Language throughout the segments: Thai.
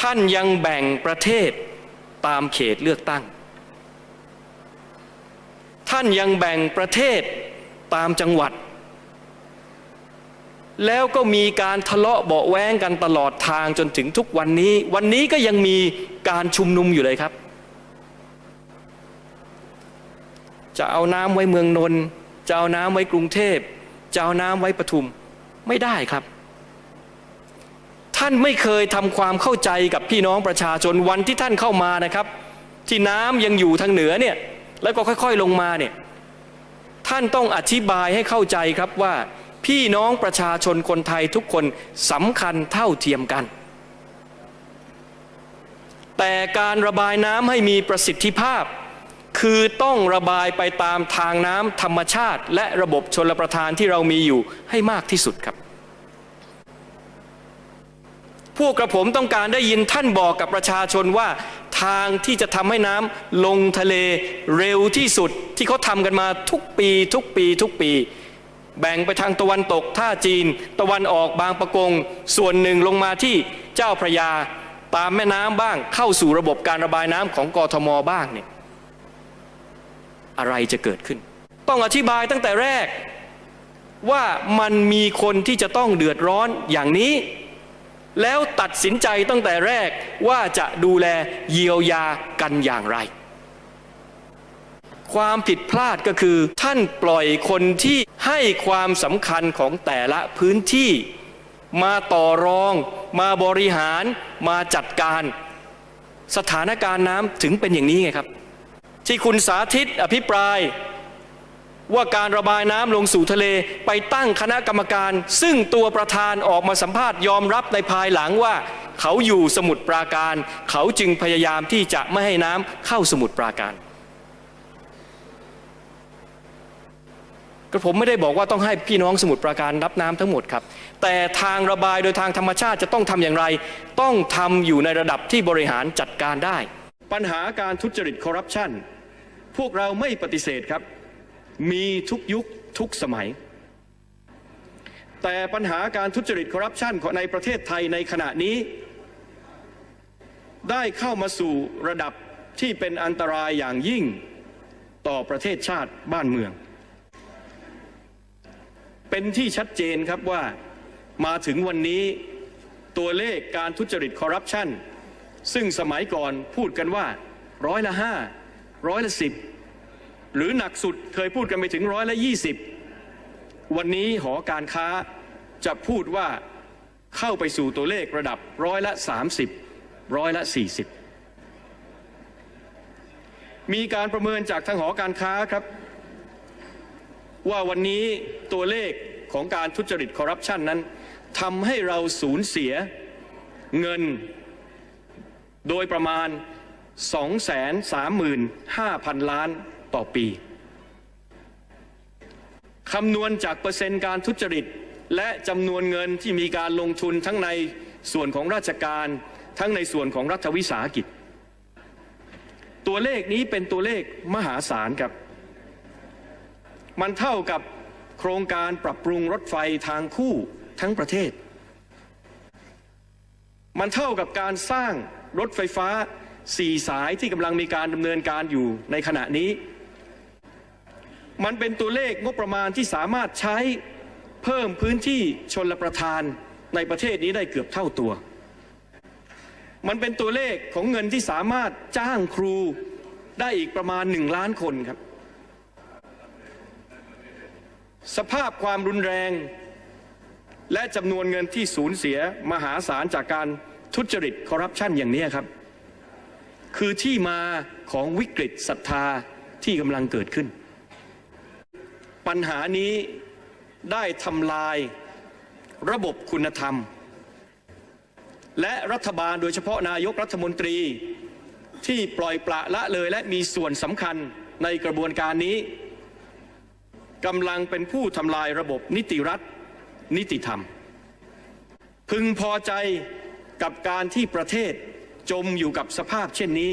ท่านยังแบ่งประเทศตามเขตเลือกตั้ง ท่านยังแบ่งประเทศตามจังหวัด แล้วก็มีการทะเลาะเบาแว้งกันตลอดทางจนถึงทุกวันนี้ วันนี้ก็ยังมีการชุมนุมอยู่เลยครับ จะเอาน้ำไว้เมืองนนท์จะเอาน้ำไว้กรุงเทพจะเอาน้ำไว้ปทุมไม่ได้ครับานไม่เคยทำความเข้าใจกับพี่น้องประชาชนวันที่ท่านเข้ามานะครับ ที่น้ำยังอยู่ทางเหนือเนี่ยแล้วก็ค่อยๆลงมาเนี่ยท่านต้องอธิบายให้เข้าใจครับว่า พี่น้องประชาชนคนไทยทุกคนสำคัญเท่าเทียมกัน แต่การระบายน้ำให้มีประสิทธิภาพ คือต้องระบายไปตามทางน้ำธรรมชาติ และระบบชลประทานที่เรามีอยู่ให้มากที่สุดครับ พวกกระผมต้องการได้ยินท่านบอกกับประชาชนว่าทางที่จะทำให้น้ำลงทะเลเร็วที่สุดที่เขาทำกันมาทุกปี ทุกปี ทุกปี แบ่งไปทางตะวันตกท่าจีน ตะวันออกบางปะกง ส่วนหนึ่งลงมาที่เจ้าพระยา ตามแม่น้ำบ้างเข้าสู่ระบบการระบายน้ำของกทมบ้างเนี่ยอะไรจะเกิดขึ้น ต้องอธิบายตั้งแต่แรก ว่ามันมีคนที่จะต้องเดือดร้อนอย่างนี้ แล้วตัดสินใจตั้งแต่แรกว่าจะดูแลเยียวยากันอย่างไร ความผิดพลาดก็คือ ท่านปล่อยคนที่ให้ความสำคัญของแต่ละพื้นที่ มาต่อรอง มาบริหาร มาจัดการ สถานการณ์น้ำถึงเป็นอย่างนี้ไงครับ ที่คุณสาธิตอภิปราย ว่าการระบายน้ำลงสู่ทะเลไปตั้งคณะกรรมการ ซึ่งตัวประธานออกมาสัมภาษณ์ยอมรับในภายหลังว่า เขาอยู่สมุทรปราการ เขาจึงพยายามที่จะไม่ให้น้ำเข้าสมุทรปราการก็ผมไม่ได้บอกว่าต้องให้พี่น้องสมุทรปราการรับน้ำทั้งหมดครับ แต่ทางระบายโดยทางธรรมชาติจะต้องทำอย่างไร ต้องทำอยู่ในระดับที่บริหารจัดการได้ ปัญหาการทุจริตคอร์รัปชันพวกเราไม่ปฏิเสธครับ มีทุกยุคทุกสมัย แต่ปัญหาการทุจริตคอร์รัปชันในประเทศไทยในขณะนี้ ได้เข้ามาสู่ระดับที่เป็นอันตรายอย่างยิ่งต่อประเทศชาติบ้านเมือง เป็นที่ชัดเจนครับว่ามาถึงวันนี้ตัวเลขการทุจริตคอร์รัปชันซึ่งสมัยก่อนพูดกันว่าร้อยละห้าร้อยละสิบ หรือหนักสุดเคยพูดกันไปถึงร้อยละยี่สิบวันนี้หอการค้าจะพูดว่าเข้าไปสู่ตัวเลขระดับร้อยละสามสิบร้อยละสี่สิบมีการประเมินจากทางหอการค้าครับ ว่าวันนี้ตัวเลขของการทุจริตคอร์รัปชันนั้นทำให้เราสูญเสียเงิน โดยประมาณ 235,000 ล้าน ต่อปีคำนวณจากเปอร์เซ็นต์การทุจริต และจำนวนเงินที่มีการลงทุนทั้งในส่วนของราชการ ทั้งในส่วนของรัฐวิสาหกิจ ตัวเลขนี้เป็นตัวเลขมหาศาลครับ มันเท่ากับโครงการปรับปรุงรถไฟทางคู่ทั้งประเทศ มันเท่ากับการสร้างรถไฟฟ้าสี่สายที่กำลังมีการดำเนินการอยู่ในขณะนี้ มันเป็นตัวเลขงบประมาณที่สามารถใช้เพิ่มพื้นที่ชนลประทานในประเทศนี้ได้เกือบเท่าตัว มันเป็นตัวเลขของเงินที่สามารถจ้างครูได้อีกประมาณหนึ่งล้านคนครับ สภาพความรุนแรง และจำนวนเงินที่สูญเสียมหาศาลจากการทุจริตคอร์รัปชันอย่างนี้ครับ คือที่มาของวิกฤตศรัทธาที่กำลังเกิดขึ้น ปัญหานี้ได้ทำลายระบบคุณธรรม และรัฐบาลโดยเฉพาะนายกรัฐมนตรีที่ปล่อยปละละเลยและมีส่วนสำคัญในกระบวนการนี้กำลังเป็นผู้ทำลายระบบนิติรัฐ นิติธรรม พึงพอใจกับการที่ประเทศจมอยู่กับสภาพเช่นนี้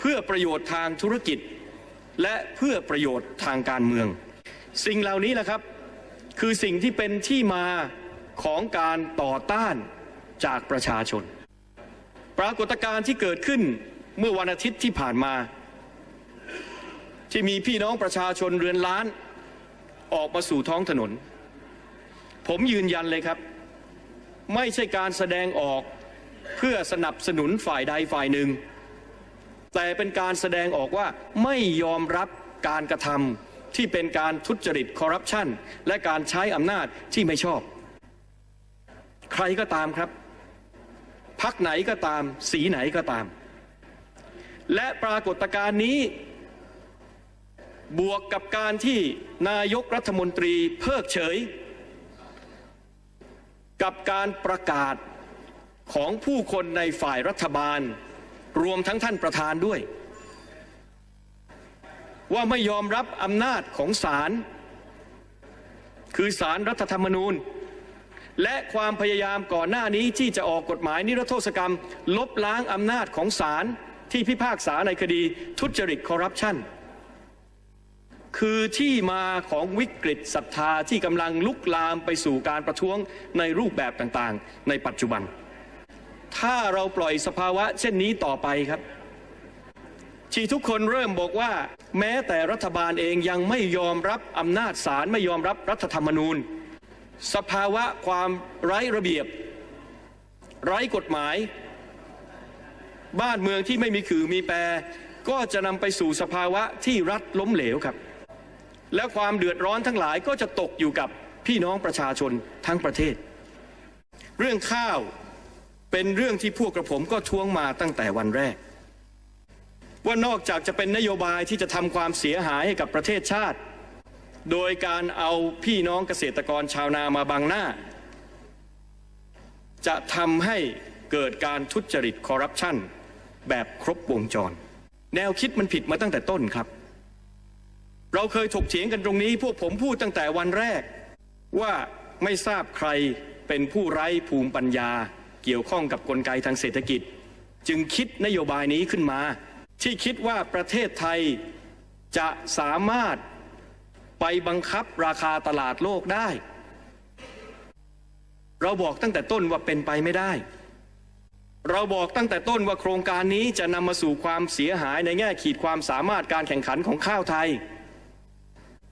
เพื่อประโยชน์ทางธุรกิจ และเพื่อประโยชน์ทางการเมือง สิ่งเหล่านี้แหละครับ คือสิ่งที่เป็นที่มาของการต่อต้านจากประชาชน ปรากฏการณ์ที่เกิดขึ้นเมื่อวันอาทิตย์ที่ผ่านมา ที่มีพี่น้องประชาชนเรือนล้าน ออกมาสู่ท้องถนน ผมยืนยันเลยครับ ไม่ใช่การแสดงออกเพื่อสนับสนุนฝ่ายใดฝ่ายหนึ่ง แต่เป็นการแสดงออกว่าไม่ยอมรับการกระทำ ที่เป็นการทุจริตคอร์รัปชันและการใช้อำนาจที่ไม่ชอบ ใครก็ตามครับพักไหนก็ตาม สีไหนก็ตาม และปรากฏการณ์นี้ บวกกับการที่นายกรัฐมนตรีเพิกเฉย กับการประกาศของผู้คนในฝ่ายรัฐบาล รวมทั้งท่านประธานด้วย ว่าไม่ยอมรับอำนาจของศาลคือศาลรรัฐธรรมนูญ และความพยายามก่อนหน้านี้ที่จะออกกฎหมายนิรโทษกรรม ลบล้างอำนาจของศาลที่พิพากษาในคดีทุจริตคอร์รัปชันคือที่มาของวิกฤตศรัทธาที่กำลังลุกลามไปสู่การประท้วงในรูปแบบต่างๆ ในปัจจุบัน ถ้าเราปล่อยสภาวะเช่นนี้ต่อไปครับ ที่ทุกคนเริ่มบอกว่า แม้แต่รัฐบาลเองยังไม่ยอมรับอำนาจศาลไม่ยอมรับรัฐธรรมนูญ สภาวะความไร้ระเบียบ ไร้กฎหมาย บ้านเมืองที่ไม่มีขื่อมีแปร ก็จะนำไปสู่สภาวะที่รัฐล้มเหลวครับ และความเดือดร้อนทั้งหลายก็จะตกอยู่กับพี่น้องประชาชนทั้งประเทศ เรื่องข้าวเป็นเรื่องที่พวกกระผมก็ท้วงมาตั้งแต่วันแรก ว่านอกจากจะเป็นนโยบายที่จะทำความเสียหายให้กับประเทศชาติ โดยการเอาพี่น้องเกษตรกรชาวนามาบังหน้า จะทำให้เกิดการทุจริตคอร์รัปชันแบบครบวงจร แนวคิดมันผิดมาตั้งแต่ต้นครับ เราเคยถกเถียงกันตรงนี้พวกผมพูดตั้งแต่วันแรก ว่าไม่ทราบใครเป็นผู้ไร้ภูมิปัญญา เกี่ยวข้องกับกลไกทางเศรษฐกิจ จึงคิดนโยบายนี้ขึ้นมา ที่คิดว่าประเทศไทยจะสามารถไปบังคับราคาตลาดโลกได้ เราบอกตั้งแต่ต้นว่าเป็นไปไม่ได้ เราบอกตั้งแต่ต้นว่าโครงการนี้จะนำมาสู่ความเสียหายในแง่ขีดความสามารถการแข่งขันของข้าวไทย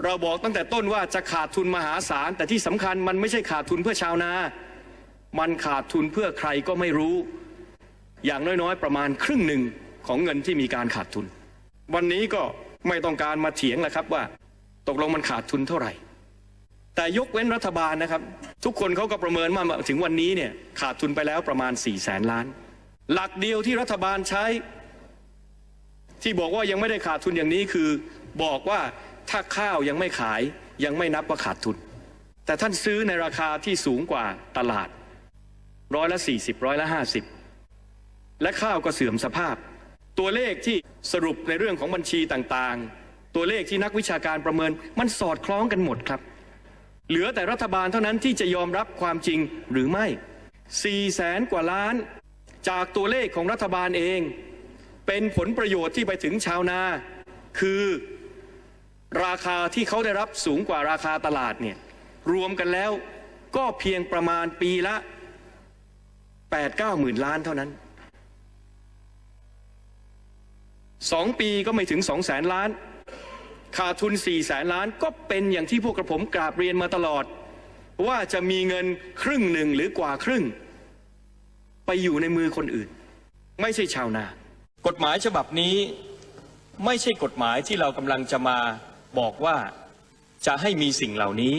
เราบอกตั้งแต่ต้นว่าจะขาดทุนมหาศาล แต่ที่สำคัญมันไม่ใช่ขาดทุนเพื่อชาวนา มันขาดทุนเพื่อใครก็ไม่รู้ อย่างน้อยๆ ประมาณครึ่งหนึ่ง ของเงินที่มีการขาดทุน วันนี้ก็ไม่ต้องการมาเถียงแหละครับว่า ตกลงมันขาดทุนเท่าไหร่ แต่ยกเว้นรัฐบาลนะครับ ทุกคนเขาก็ประเมินว่าถึงวันนี้เนี่ยขาดทุนไปแล้วประมาณ4ี่แสนล้าน หลักเดียวที่รัฐบาลใช้ ที่บอกว่ายังไม่ได้ขาดทุนอย่างนี้คือ บอกว่าถ้าข้าวยังไม่ขายยังไม่นับว่าขาดทุน แต่ท่านซื้อในราคาที่สูงกว่าตลาดร้อยละ40ร้อยละ50 และข้าวก็เสื่อมสภาพ ตัวเลขที่สรุปในเรื่องของบัญชีต่างๆ ตัวเลขที่นักวิชาการประเมินมันสอดคล้องกันหมดครับ เหลือแต่รัฐบาลเท่านั้นที่จะยอมรับความจริงหรือไม่4แสนกว่าล้าน จากตัวเลขของรัฐบาลเอง เป็นผลประโยชน์ที่ไปถึงชาวนา คือราคาที่เขาได้รับสูงกว่าราคาตลาดเนี่ยรวมกันแล้วก็เพียงประมาณปีละ 8 9 หมื่นล้านเท่านั้น สองปีก็ไม่ถึง2แสนล้าน ขาดทุน4แสนล้านก็เป็นอย่างที่พวกกระผมกราบเรียนมาตลอด ว่าจะมีเงินครึ่งหนึ่งหรือกว่าครึ่ง ไปอยู่ในมือคนอื่น ไม่ใช่ชาวนา กฎหมายฉบับนี้ ไม่ใช่กฎหมายที่เรากำลังจะมาบอกว่าจะให้มีสิ่งเหล่านี้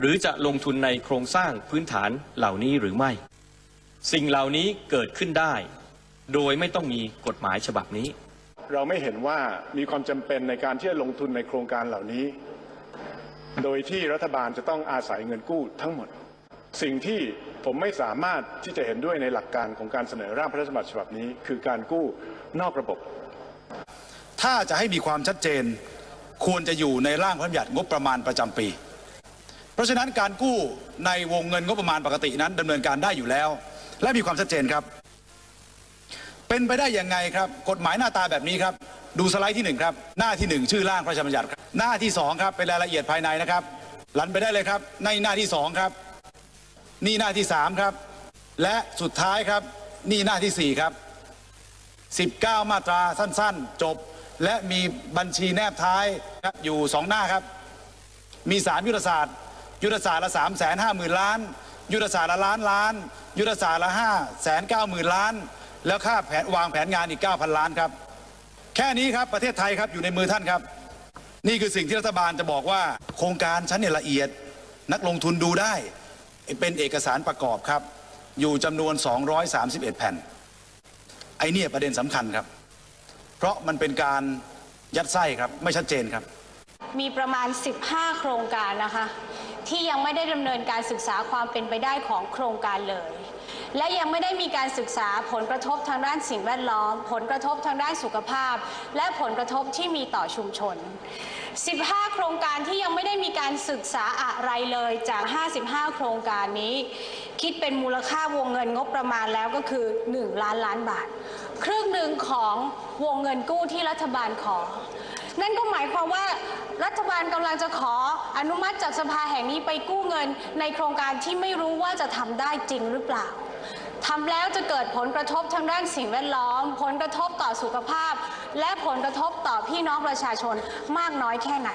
หรือจะลงทุนในโครงสร้างพื้นฐานเหล่านี้หรือไม่ สิ่งเหล่านี้เกิดขึ้นได้ โดยไม่ต้องมีกฎหมายฉบับนี้ เราไม่เห็นว่ามีความจำเป็นในการที่จะลงทุนในโครงการเหล่านี้ โดยที่รัฐบาลจะต้องอาศัยเงินกู้ทั้งหมด สิ่งที่ผมไม่สามารถที่จะเห็นด้วยในหลักการของการเสนอร่างพระราชบัญญัติฉบับนี้ คือการกู้นอกระบบ ถ้าจะให้มีความชัดเจนควรจะอยู่ในร่างพระบัญญัติงบประมาณประจำปี เพราะฉะนั้นการกู้ในวงเงินงบประมาณปกตินั้นดำเนินการได้อยู่แล้ว และมีความชัดเจนครับ เป็นไปได้ยังไงครับ กฎหมายหน้าตาแบบนี้ครับ ดูสไลด์ที่หนึ่งครับ หน้าที่หนึ่งชื่อร่างพระราชบัญญัติครับหน้าที่สองครับเป็นรายละเอียดภายในนะครับลันไปได้เลยครับ ในหน้าที่สองครับ นี่หน้าที่สามครับ และสุดท้ายครับ นี่หน้าที่ 4 ครับ 19 มาตราสั้นๆ จบ และมีบัญชีแนบท้ายครับอยู่ 2 หน้าครับ มี 3 ยุทธศาสตร์ ยุทธศาสตร์ละ3 5 0 0 0 0 ล้าน ยุทธศาสตร์ละล้านล้าน ยุทธศาสตร์ละ5 9 0 0 0 0 ล้าน แล้วค่าแผนวางแผนงานอีก 9,000 ล้านครับ แค่นี้ครับประเทศไทยครับอยู่ในมือท่านครับ นี่คือสิ่งที่รัฐบาลจะบอกว่า โครงการชั้นเนี่ยละเอียด นักลงทุนดูได้ เป็นเอกสารประกอบครับ อยู่จำนวน 231 แผ่น ไอเนี่ยประเด็นสำคัญครับ เพราะมันเป็นการยัดไส้ครับไม่ชัดเจนครับมีประมาณ 15 โครงการนะคะ ที่ยังไม่ได้ดำเนินการศึกษาความเป็นไปได้ของโครงการเลย และยังไม่ได้มีการศึกษาผลกระทบทางด้านสิ่งแวดล้อม ผลกระทบทางด้านสุขภาพ และผลกระทบที่มีต่อชุมชน 15 โครงการที่ยังไม่ได้มีการศึกษาอะไรเลยจาก 55 โครงการนี้ คิดเป็นมูลค่าวงเงินงบประมาณแล้วก็คือ 1 ล้านล้านบาท ครึ่งหนึ่งของวงเงินกู้ที่รัฐบาลขอ นั่นก็หมายความว่ารัฐบาลกำลังจะขออนุมัติจากสภาแห่งนี้ไปกู้เงินในโครงการที่ไม่รู้ว่าจะทำได้จริงหรือเปล่า ทำแล้วจะเกิดผลกระทบทางด้านสิ่งแวดล้อม ผลกระทบต่อสุขภาพ และผลกระทบต่อพี่น้องประชาชนมากน้อยแค่ไหน